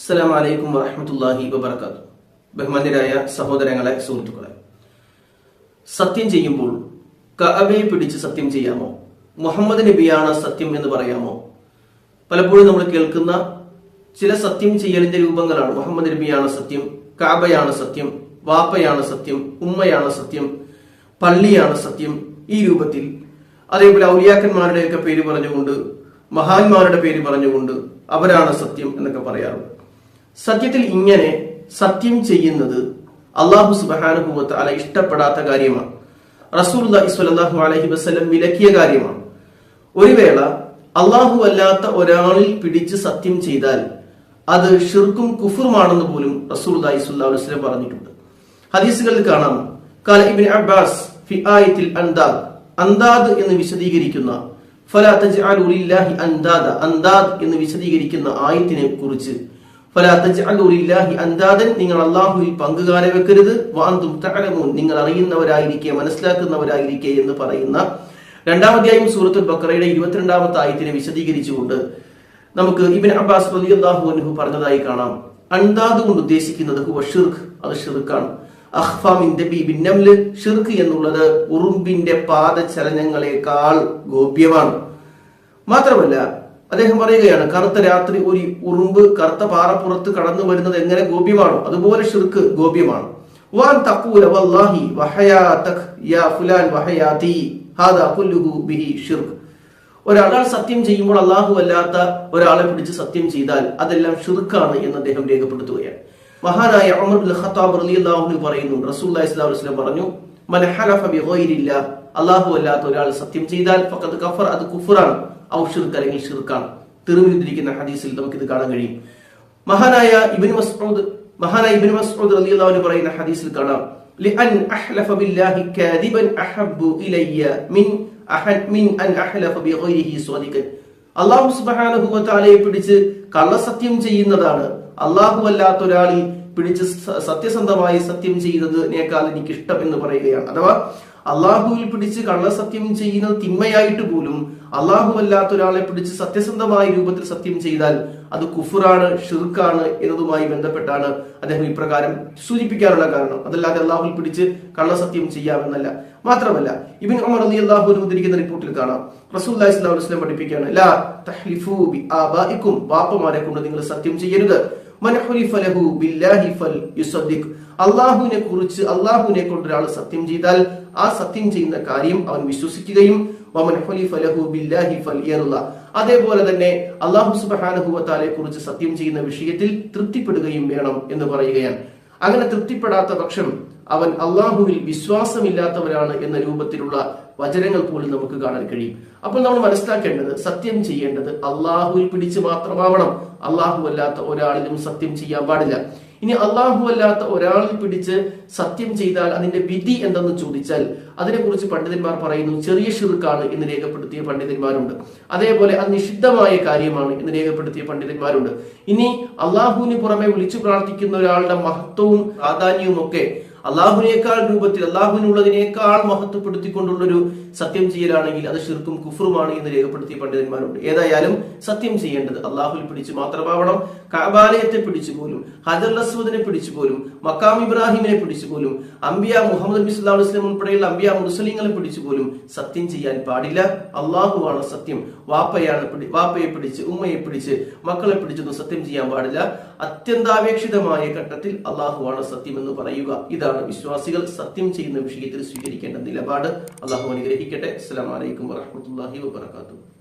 അസ്സലാമു അലൈക്കും വറഹമത്തല്ലാഹി വബർക്കാത്തു ബഹുമാന്യരായ സഹോദരങ്ങളെ സുഹൃത്തുക്കളെ. സത്യം ചെയ്യുമ്പോൾ കഅബയെ പിടിച്ച് സത്യം ചെയ്യാമോ? മുഹമ്മദ് നബിയാണ് സത്യം എന്ന് പറയാമോ? പലപ്പോഴും നമ്മൾ കേൾക്കുന്ന ചില സത്യം ചെയ്യലിന്റെ രൂപങ്ങളാണ്. മുഹമ്മദ് നബിയാണ് സത്യം കാബയാണ് സത്യം വാപ്പയാണ് സത്യം ഉമ്മയാണ് സത്യം പള്ളിയാണ് സത്യം ഈ രൂപത്തിൽ. അതേപോലെ ഔലിയാക്കന്മാരുടെയൊക്കെ പേര് പറഞ്ഞുകൊണ്ട് മഹാന്മാരുടെ പേര് പറഞ്ഞുകൊണ്ട് അവരാണ് സത്യം എന്നൊക്കെ പറയാറുണ്ട്. സത്യത്തിൽ ഇങ്ങനെ സത്യം ചെയ്യുന്നത് അള്ളാഹു സുബാനുഭവത്ത് അല ഇഷ്ടപ്പെടാത്ത കാര്യമാണ്. റസൂൽ സ്വല്ലല്ലാഹു അലഹി വസ്ലം വിലക്കിയ കാര്യമാണ്. ഒരു വേള അള്ളാഹു അല്ലാത്ത ഒരാളിൽ പിടിച്ച് സത്യം ചെയ്താൽ അത് ഷിർക്കും കുഫുറുമാണെന്ന് പോലും റസൂൽ വസല്ലം പറഞ്ഞിട്ടുണ്ട്. ഹദീസുകളിൽ കാണാം. കാല ഇബ്നു അബ്ബാസ് ഫി ആയത്തിൽ അന്താദ് അന്താദ് എന്ന് വിശദീകരിക്കുന്ന ഫലാ തജ്അലു ലില്ലാഹി അന്താദ എന്ന് വിശദീകരിക്കുന്ന ആയത്തിനെ കുറിച്ച് നിങ്ങൾ അള്ളാഹുവിൽ പങ്കുകാരെ വെക്കരുത്. വാന്തും തഅലമൂൻ. നിങ്ങൾ അറിയുന്നവരായിരിക്കെ മനസ്സിലാക്കുന്നവരായിരിക്കെ എന്ന് പറയുന്ന രണ്ടാമധ്യായും സൂറത്തുൽ ബക്കറയുടെ ഇരുപത്തിരണ്ടാമത്തെ ആയത്തിനെ വിശദീകരിച്ചുകൊണ്ട് നമുക്ക് ഇബിൻ അബ്ബാസ് റളിയല്ലാഹു അൻഹു പറഞ്ഞതായി കാണാം. അന്താദ് കൊണ്ട് ഉദ്ദേശിക്കുന്നത് അത് ഷിർക്കാണ്. അഹ്ഫാമിന്റെ ബിന്നംൽ എന്നുള്ളത് ഉറുമ്പിന്റെ പാദചലനങ്ങളെക്കാൾ ഗോപ്യമാണ്. മാത്രമല്ല അദ്ദേഹം പറയുകയാണ് കറുത്ത രാത്രി ഒരു ഉറുമ്പ് കറുത്ത പാറപ്പുറത്ത് കടന്നു വരുന്നത് എങ്ങനെ ഗോപ്യമാണോ? അതുപോലെ ഷിർക്ക് ഗോപ്യമാണ്. വല്ലാഹി യാ ഫുലാൻ ഹാദാ ബിഹി ഒരാൾ സത്യം ചെയ്യുമ്പോൾ അള്ളാഹു അല്ലാത്ത ഒരാളെ പിടിച്ച് സത്യം ചെയ്താൽ അതെല്ലാം ഷിർക്കാണ് എന്ന് അദ്ദേഹം രേഖപ്പെടുത്തുകയാണ്. മഹാനായ ഉമർ ബിൻ ഖത്താബ് റളിയല്ലാഹു പറയുന്നു റസൂലുള്ളാഹി പറഞ്ഞു മൻ ഹലഫ അള്ളാഹു അല്ലാത്ത ഒരാൾ സത്യം ചെയ്താൽ ഫഖദ് അത് കുഫറാണ്. ഔ ഷിർക്ക് അല്ലെങ്കിൽ ഷിർക്കാണ് തിരുവിരുന്നിരിക്കുന്ന ഹദീസിൽ നമുക്ക് ഇത് കാണാൻ കഴിയും മഹാനായ ഇബ്നു മസ്ഊദ് മഹാനായ ഇബ്നു മസ്ഊദ് റളിയല്ലാഹു അൻഹു പറയുന്ന ഹദീസിൽ കാണാം لأن أحلف بالله كاذبا أحب إلي من أحد من أن أحلف بغيره صادقا അള്ളാഹു സുബ്ഹാനഹു വ തആലയെ പിടിച്ച് കള്ളസത്യം ചെയ്യുന്നതാണ് അള്ളാഹു അല്ലാത്ത ഒരാളിൽ പിടിച്ച് സത്യസന്ധമായി സത്യം ചെയ്യുന്നതിനേക്കാൾ എനിക്ക് ഇഷ്ടം എന്ന് പറയുകയാണ്. അഥവാ അള്ളാഹുവിൽ പിടിച്ച് കള്ളസത്യം ചെയ്യുന്നത് തിന്മയായിട്ട് പോലും അള്ളാഹു അല്ലാത്ത ഒരാളെ പിടിച്ച് സത്യസന്ധമായ രൂപത്തിൽ സത്യം ചെയ്താൽ അത് കുഫുറാണ് ഷിർക്കാണ് എന്നതുമായി ബന്ധപ്പെട്ടാണ് അദ്ദേഹം ഇപ്രകാരം സൂചിപ്പിക്കാനുള്ള കാരണം. അതല്ലാതെ അള്ളാഹുൽ പിടിച്ച് കള്ളസത്യം ചെയ്യാമെന്നല്ല. മാത്രമല്ല ഇബിൻ ഉമർ അലി അള്ളാഹു ഉദ്ധരിക്കുന്ന റിപ്പോർട്ടിൽ കാണാം. റസൂൽ വസല്ലം പഠിപ്പിക്കുകയാണ് ലാ തഹ്ലിഫു ബി ബാപ്പമാരെ കൊണ്ട് നിങ്ങൾ സത്യം ചെയ്യരുത്. അള്ളാഹുവിനെ കുറിച്ച് അള്ളാഹുവിനെ കൊണ്ട് ഒരാൾ സത്യം ചെയ്താൽ ആ സത്യം ചെയ്യുന്ന കാര്യം അവൻ വിശ്വസിക്കുകയും അതേപോലെ തന്നെ അള്ളാഹു സുബ്ഹാനഹു വതആലയെ കുറിച്ച് സത്യം ചെയ്യുന്ന വിഷയത്തിൽ തൃപ്തിപ്പെടുകയും വേണം എന്ന് പറയുകയാണ്. അങ്ങനെ തൃപ്തിപ്പെടാത്ത പക്ഷം അവൻ അള്ളാഹുവിൽ വിശ്വാസമില്ലാത്തവരാണ് എന്ന രൂപത്തിലുള്ള വചനങ്ങൾ പോലും നമുക്ക് കാണാൻ കഴിയും. അപ്പോൾ നമ്മൾ മനസ്സിലാക്കേണ്ടത് സത്യം ചെയ്യേണ്ടത് അള്ളാഹുവിൽ പിടിച്ച് മാത്രമാവണം. അള്ളാഹു അല്ലാത്ത ഒരാളിലും സത്യം ചെയ്യാൻ പാടില്ല. ഇനി അള്ളാഹു അല്ലാത്ത ഒരാളിൽ പിടിച്ച് സത്യം ചെയ്താൽ അതിന്റെ വിധി എന്തെന്ന് ചോദിച്ചാൽ അതിനെക്കുറിച്ച് പണ്ഡിതന്മാർ പറയുന്നു ചെറിയ ഷിർക്കാണ് എന്ന് രേഖപ്പെടുത്തിയ പണ്ഡിതന്മാരുണ്ട്. അതേപോലെ അത് നിഷിദ്ധമായ കാര്യമാണ് എന്ന് രേഖപ്പെടുത്തിയ പണ്ഡിതന്മാരുണ്ട്. ഇനി അള്ളാഹുവിന് പുറമെ വിളിച്ചു പ്രാർത്ഥിക്കുന്ന ഒരാളുടെ മഹത്വവും പ്രാധാന്യവും ഒക്കെ അള്ളാഹുവിനേക്കാൾ രൂപത്തിൽ അള്ളാഹുവിനുള്ളതിനേക്കാൾ മഹത്വപ്പെടുത്തിക്കൊണ്ടുള്ളൊരു സത്യം ചെയ്യലാണെങ്കിൽ അത് ശിർക്കും കുഫറുമാണ് എന്ന് രേഖപ്പെടുത്തിയ പണ്ഡിതന്മാരുണ്ട്. ഏതായാലും സത്യം ചെയ്യേണ്ടത് അള്ളാഹുൽ പിടിച്ച് മാത്രമാവണം കാബാലയത്തെ പിടിച്ചു പോലും ഹജർ അസ്വദിനെ പിടിച്ചു പോലും മക്കാം ഇബ്രാഹിമിനെ പിടിച്ചു പോലും അംബിയ മുഹമ്മദ് അലൈഹി വസല്ലം ഉൾപ്പെടെയുള്ള അംബിയ മുസ്ലിങ്ങളെ പിടിച്ചു പോലും സത്യം ചെയ്യാൻ പാടില്ല. അള്ളാഹുവാണ് സത്യം. വാപ്പയാണ് വാപ്പയെ പിടിച്ച് ഉമ്മയെ പിടിച്ച് മക്കളെ പിടിച്ചൊന്നും സത്യം ചെയ്യാൻ പാടില്ല. അത്യന്താപേക്ഷിതമായ ഘട്ടത്തിൽ അള്ളാഹുവാണ് സത്യം എന്ന് പറയുക. ഇതാണ് വിശ്വാസികൾ സത്യം ചെയ്യുന്ന വിഷയത്തിൽ സ്വീകരിക്കേണ്ട നിലപാട്. അള്ളാഹു അനുഗ്രഹിക്കട്ടെ അസ്സാം വലൈക്കും വറഹ്മത്തുള്ളാഹി വബറകാതുഹു.